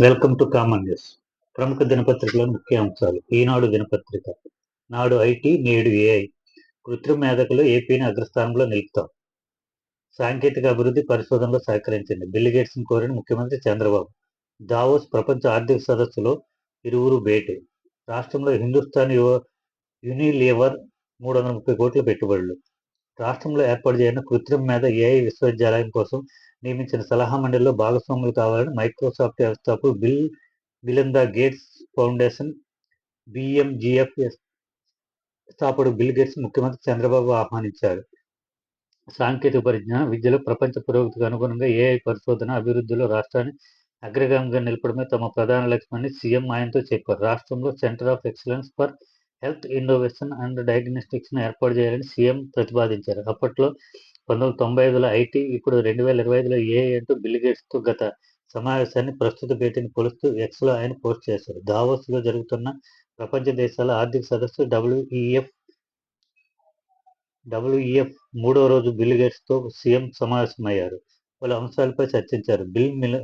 Welcome to common news ప్రముఖ దినపత్రికలోని ముఖ్య అంశాలు. ఈనాడు దినపత్రిక. నాడు ఐటీ నేడు ఏఐ కృత్రిమ మేధకులు ఏపీని అగ్రస్థానంలో నిలుపుతాం. సాంకేతిక అభివృద్ధి పరిశోధనలో సహకరించింది బిల్ కోరిన ముఖ్యమంత్రి చంద్రబాబు. దావోస్ ప్రపంచ ఆర్థిక సదస్సులో ఇరువురు భేటీ. రాష్ట్రంలో హిందుస్థాన్ యువ యూనిలీవర్ మూడు వందల ముప్పై కోట్ల పెట్టుబడులు. రాష్ట్రంలో ఏర్పాటు చేయన కృత్రిమ మీద ఏఐ విశ్వవిద్యాలయం కోసం నియమించిన సలహా మండలిలో భాగస్వాములు కావాలని మైక్రోసాఫ్ట్ వ్యవస్థాపకులు Bill Melinda Gates Foundation BMGF స్థాపకుడు బిల్ గేట్స్ ముఖ్యమంత్రి చంద్రబాబు ఆహ్వానించారు. సాంకేతిక పరిజ్ఞానం విద్యలో ప్రపంచ పురోగతికి అనుగుణంగా ఏఐ పరిశోధన అభివృద్ధిలో రాష్ట్రాన్ని అగ్రగామిగా నిలపడమే తమ ప్రధాన లక్ష్యమని సీఎం ఆయనతో చెప్పారు. రాష్ట్రంలో centre of excellence for health innovation and డయాగ్నోస్టిక్స్ను ఏర్పాటు చేయాలని సీఎం ప్రతిపాదించారు. అప్పట్లో పంతొమ్మిది వందల తొంభై ఐదులో ఐటీ ఇప్పుడు రెండు వేల ఇరవై ఐదులో ఏ అంటూ బిల్ గేట్స్తో గత సమావేశాన్ని ప్రస్తుత భేటీని కొలుస్తూ ఎక్స్లో ఆయన పోస్ట్ చేశారు. దావోస్లో జరుగుతున్న ప్రపంచ దేశాల ఆర్థిక సదస్సు డబ్ల్యూఈఎఫ్ డబ్ల్యూఈఎఫ్ మూడో రోజు బిల్ గేట్స్తో సీఎం సమావేశమయ్యారు. పలు అంశాలపై చర్చించారు. బిల్ మిల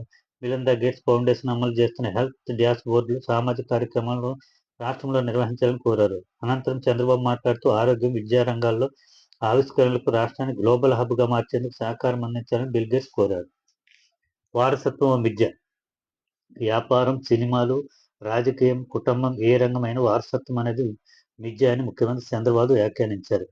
మిలిందా గేట్స్ ఫౌండేషన్ అమలు చేస్తున్న హెల్త్ డ్యాష్ బోర్డులు సామాజిక కార్యక్రమాలను రాష్ట్రంలో నిర్వహించాలని కోరారు. అనంతరం చంద్రబాబు మాట్లాడుతూ ఆరోగ్యం విద్యా రంగాల్లో ఆవిష్కరణలకు రాష్ట్రాన్ని గ్లోబల్ హబ్గా మార్చేందుకు సహకారం అందించాలని బిల్గేట్స్ కోరారు. వారసత్వం విద్య. వ్యాపారం సినిమాలు రాజకీయం కుటుంబం ఏ రంగమైన వారసత్వం అనేది విద్య అని ముఖ్యమంత్రి చంద్రబాబు వ్యాఖ్యానించారు.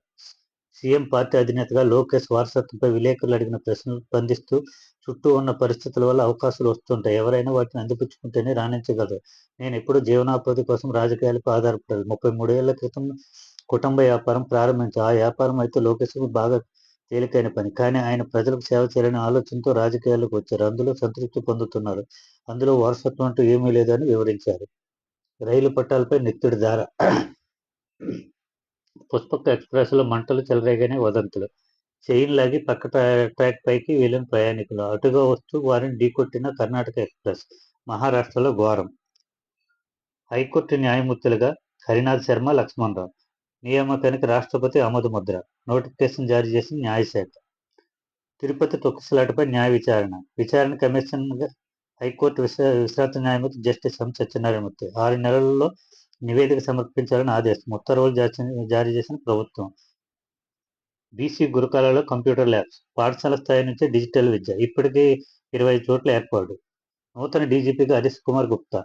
సీఎం పార్టీ అధినేతగా లోకేష్ వారసత్వంపై విలేకరులు అడిగిన ప్రశ్నలు స్పందిస్తూ చుట్టూ ఉన్న పరిస్థితుల వల్ల అవకాశాలు వస్తుంటాయి. ఎవరైనా వాటిని అందిపుచ్చుకుంటేనే రాణించగలరు. నేను ఎప్పుడూ జీవనోపాధి కోసం రాజకీయాలకు ఆధారపడాలి ముప్పై మూడేళ్ళ క్రితం కుటుంబ వ్యాపారం ప్రారంభించి. ఆ వ్యాపారం అయితే లోకేష్కు బాగా తేలికైన పని. కానీ ఆయన ప్రజలకు సేవ చేయాలనే ఆలోచనతో రాజకీయాల్లోకి వచ్చారు. అందులో సంతృప్తి పొందుతున్నారు. అందులో వారసత్వం అంటూ ఏమీ లేదని వివరించారు. రైలు పట్టాలపై నెత్తుడి ధార. పుష్పక ఎక్స్ప్రెస్లో మంటలు చెలరేగానే వదంతులు. చైన్ లాగి పక్క ట్రాక్ పైకి వెళ్ళిన ప్రయాణికులు. అటుగా వస్తూ వారిని ఢీకొట్టిన కర్ణాటక ఎక్స్ప్రెస్. మహారాష్ట్రలో ఘోరం. హైకోర్టు న్యాయమూర్తులుగా హరినాథ్ శర్మ లక్ష్మణరావు నియామకానికి రాష్ట్రపతి ఆమోద ముద్ర నోటిఫికేషన్ జారీ చేసిన న్యాయశాఖ. తిరుపతి తొక్కిసలాటపై న్యాయ విచారణ. విచారణ కమిషన్ హైకోర్టు విశ్రాంత న్యాయమూర్తి జస్టిస్ ఎం సత్యనారాయణమూర్తి ఆరు నెలల్లో నివేదిక సమర్పించాలని ఆదేశం. ఉత్తర్వులు జారీ చేసిన ప్రభుత్వం. బీసీ గురుకాలలో కంప్యూటర్ ల్యాబ్స్. పాఠశాల స్థాయి నుంచి డిజిటల్ విద్య. ఇప్పటికీ ఇరవై చోట్ల ఏర్పాటు. నూతన డీజీపీగా హరీష్ కుమార్ గుప్తా.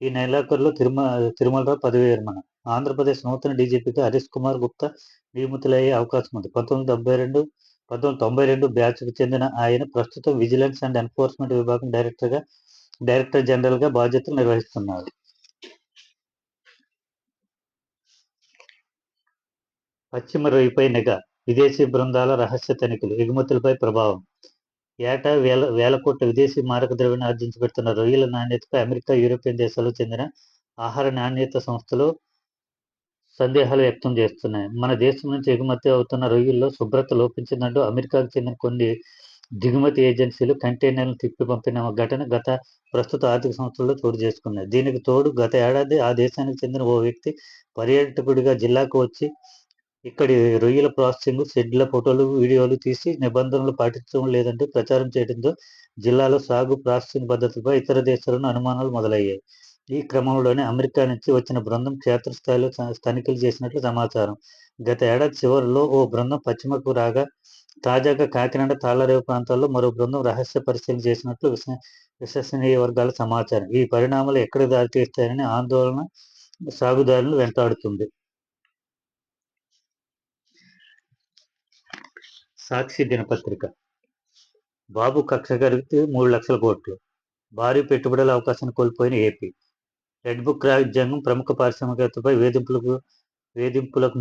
ఈ నెలాఖరులో తిరుమల తిరుమలరావు పదవి విరమణ ఆంధ్రప్రదేశ్ నూతన డీజీపీగా హరీష్ కుమార్ గుప్తా నియమితులయ్యే అవకాశం ఉంది. పంతొమ్మిది డెబ్బై రెండు పంతొమ్మిది తొంభై రెండు బ్యాచ్కు చెందిన ఆయన ప్రస్తుతం విజిలెన్స్ అండ్ ఎన్ఫోర్స్మెంట్ విభాగం డైరెక్టర్గా డైరెక్టర్ జనరల్గా బాధ్యతలు నిర్వహిస్తున్నారు. పశ్చిమ రొయ్యపై నిఘా విదేశీ బృందాల రహస్య తనిఖీలు ఎగుమతులపై ప్రభావం ఏటా వేల వేల కోట్ల విదేశీ మారక ద్రవ్యాన్ని ఆర్జించి పెడుతున్న రొయ్యల నాణ్యతపై అమెరికా యూరోపియన్ దేశాలకు చెందిన ఆహార నాణ్యత సంస్థలు సందేహాలు వ్యక్తం చేస్తున్నాయి. మన దేశం నుంచి ఎగుమతి అవుతున్న రొయ్యల్లో శుభ్రత లోపించిందంటూ అమెరికాకు చెందిన కొన్ని దిగుమతి ఏజెన్సీలు కంటైనర్లను తిప్పి పంపిన ఘటన గత ప్రస్తుత ఆర్థిక సంవత్సరంలో చోటు చేసుకున్నాయి. దీనికి తోడు గత ఏడాది ఆ దేశానికి చెందిన ఓ వ్యక్తి పర్యాటకుడిగా జిల్లాకు వచ్చి ఇక్కడి రొయ్యల ప్రాసెసింగ్ షెడ్ల ఫోటోలు వీడియోలు తీసి నిబంధనలు పాటించడం లేదంటూ ప్రచారం చేయడంతో జిల్లాలో సాగు ప్రాసెసింగ్ పద్ధతులపై ఇతర దేశాలను అనుమానాలు మొదలయ్యాయి. ఈ క్రమంలోనే అమెరికా నుంచి వచ్చిన బృందం క్షేత్రస్థాయిలో తనిఖీలు చేసినట్లు సమాచారం. గత ఏడాది చివరిలో ఓ బృందం పశ్చిమకు రాగా తాజాగా కాకినాడ తాళరేవు ప్రాంతాల్లో మరో బృందం రహస్య పరిశీలన చేసినట్లు విశ్వ విశ్వసనీయ వర్గాల సమాచారం. ఈ పరిణామాలు ఎక్కడ దారితీస్తాయని ఆందోళన సాగుదారులను వెంటాడుతుంది. సాక్షి దినపత్రిక. బాబు కక్ష కలిగితే మూడు లక్షల కోట్లు భారీ పెట్టుబడుల అవకాశాన్ని కోల్పోయిన ఏపీ. రెడ్ బుక్ రాజ్యాంగం ప్రముఖ పారిశ్రామికవేత్తపై వేధింపులకు వేధింపులకు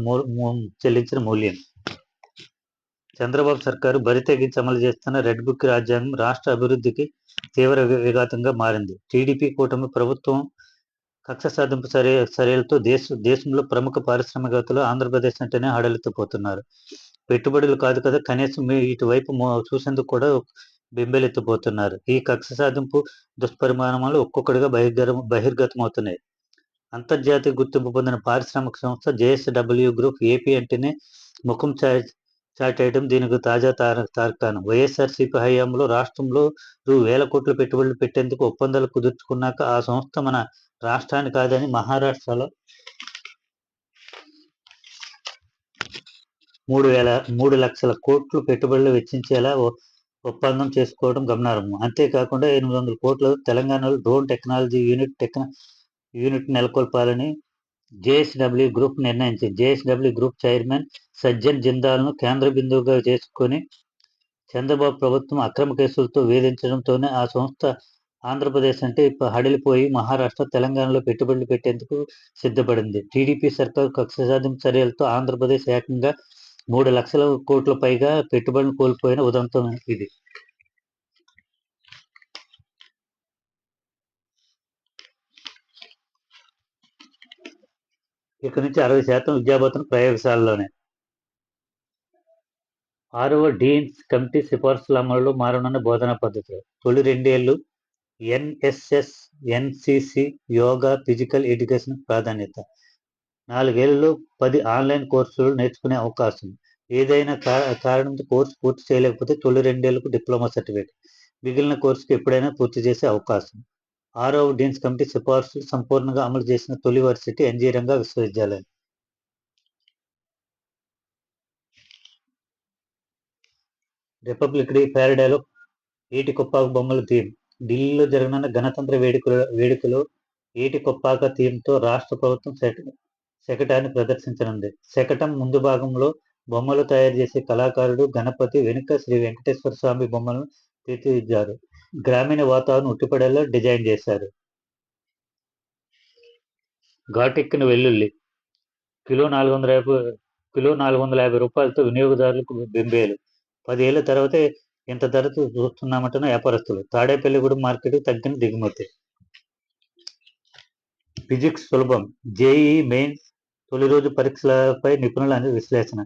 చెల్లించిన మూల్యం. చంద్రబాబు సర్కారు బరి తెగించి అమలు చేస్తున్న రెడ్ బుక్ రాజ్యాంగం రాష్ట్ర అభివృద్ధికి తీవ్ర విఘాతంగా మారింది. టీడీపీ కూటమి ప్రభుత్వం కక్ష సాధింపు సరే చర్యలతో దేశ దేశంలో ప్రముఖ పారిశ్రామికవేత్తలు ఆంధ్రప్రదేశ్ అంటేనే ఆడలెత్తిపోతున్నారు. పెట్టుబడులు కాదు కదా కనీసం ఇటువైపు చూసేందుకు కూడా బెంబేలెత్తిపోతున్నారు. ఈ కక్ష సాధింపు దుష్పరిమాణాలు ఒక్కొక్కటిగా బహిర్గతం బహిర్గతమవుతున్నాయి. అంతర్జాతీయ గుర్తింపు పొందిన పారిశ్రామిక సంస్థ జేఎస్డబ్ల్యూ గ్రూప్ ఏపీ అంటేనే ముఖం చాటేయడం దీనికి తాజా తార తార్కాణం. వైఎస్ఆర్సీపీ హయాంలో రాష్ట్రంలో రూ. వేల కోట్ల పెట్టుబడులు పెట్టేందుకు ఒప్పందాలు కుదుర్చుకున్నాక ఆ సంస్థ మన రాష్ట్రాన్ని కాదని మహారాష్ట్రలో మూడు వేల మూడు లక్షల కోట్లు పెట్టుబడులు వెచ్చించేలా ఒ- ఒప్పందం చేసుకోవడం గమనార్హం అంతేకాకుండా ఎనిమిది వందల కోట్ల తెలంగాణలో డ్రోన్ టెక్నాలజీ యూనిట్ టెక్న యూనిట్ నెలకొల్పాలని జేఎస్డబ్ల్యూ గ్రూప్ నిర్ణయించింది. జేఎస్డబ్ల్యూ గ్రూప్ చైర్మన్ సజ్జన్ జిందాల్ను కేంద్ర బిందువుగా చేసుకొని చంద్రబాబు ప్రభుత్వం అక్రమ కేసులతో వేధించడంతోనే ఆ సంస్థ ఆంధ్రప్రదేశ్ అంటే ఇప్పుడు హడిలిపోయి మహారాష్ట్ర తెలంగాణలో పెట్టుబడులు పెట్టేందుకు సిద్ధపడింది. టీడీపీ సర్కారు కక్ష సాధింపు చర్యలతో ఆంధ్రప్రదేశ్ ఏకంగా మూడు లక్షల కోట్ల పైగా పెట్టుబడిని కోల్పోయిన ఉదంతం ఇది. ఇక నుంచి అరవై శాతం విద్యాబోధన ప్రయోగశాలలోనే. ఆరవ డీన్స్ కమిటీ సిఫార్సుల అమలులో మారనున్న బోధనా పద్ధతులు. తొలి రెండేళ్ళు NSS NCC yoga physical education ప్రాధాన్యత. నాలుగేళ్ళలో పది ఆన్లైన్ కోర్సులు నేర్చుకునే అవకాశం ఏదైనా కా- కారణంతో కోర్సు పూర్తి చేయలేకపోతే తొలి రెండేళ్ళకు డిప్లొమా సర్టిఫికేట్. మిగిలిన కోర్సుకు ఎప్పుడైనా పూర్తి చేసే అవకాశం ఆరవ డీన్స్ కమిటీ సిఫార్సులు సంపూర్ణంగా అమలు చేసిన తొలి వర్సిటీ ఎన్జీ రంగా విశ్వవిద్యాలయం. రిపబ్లిక్ డే ప్యారడైలో ఏటి కొప్పాక బొమ్మల థీమ్. ఢిల్లీలో జరగనున్న గణతంత్ర వేడుకల వేడుకలో ఏటి కొప్పాక థీమ్తో రాష్ట్ర ప్రభుత్వం శక- శకటాన్ని ప్రదర్శించనుంది. శకటం ముందు భాగంలో బొమ్మలు తయారు చేసే కళాకారుడు గణపతి వెనుక శ్రీ వెంకటేశ్వర స్వామి బొమ్మలను తీర్చిదిద్దారు. గ్రామీణ వాతావరణం ఉట్టిపడేలా డిజైన్ చేశారు. ఘాటెక్కిన వెల్లుల్లి. కిలో నాలుగు వందల యాభై కిలో నాలుగు వందల యాభై రూపాయలతో వినియోగదారులకు బెంబేలు. పదేళ్ళ తర్వాతే ఇంత ధరతో చూస్తున్నామంటున్న వ్యాపారస్తులు. తాడేపల్లిగూడెం మార్కెట్ తగ్గిన దిగుమతి. ఫిజిక్స్ సులభం. జేఈ మెయిన్స్ తొలి రోజు పరీక్షలపై నిపుణుల విశ్లేషణ.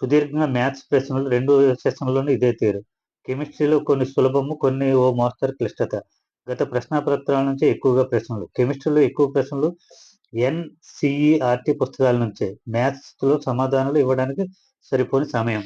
సుదీర్ఘంగా మ్యాథ్స్ ప్రశ్నలు రెండు సెషన్లోనూ ఇదే తీరు. కెమిస్ట్రీలో కొన్ని సులభము కొన్ని ఓ మోస్తరు క్లిష్టత. గత ప్రశ్నాపత్రాల నుంచి ఎక్కువగా ప్రశ్నలు. కెమిస్ట్రీలో ఎక్కువ ప్రశ్నలు ఎన్సిఈఆర్టీ పుస్తకాల నుంచే. మ్యాథ్స్లో సమాధానాలు ఇవ్వడానికి సరిపోని సమయం.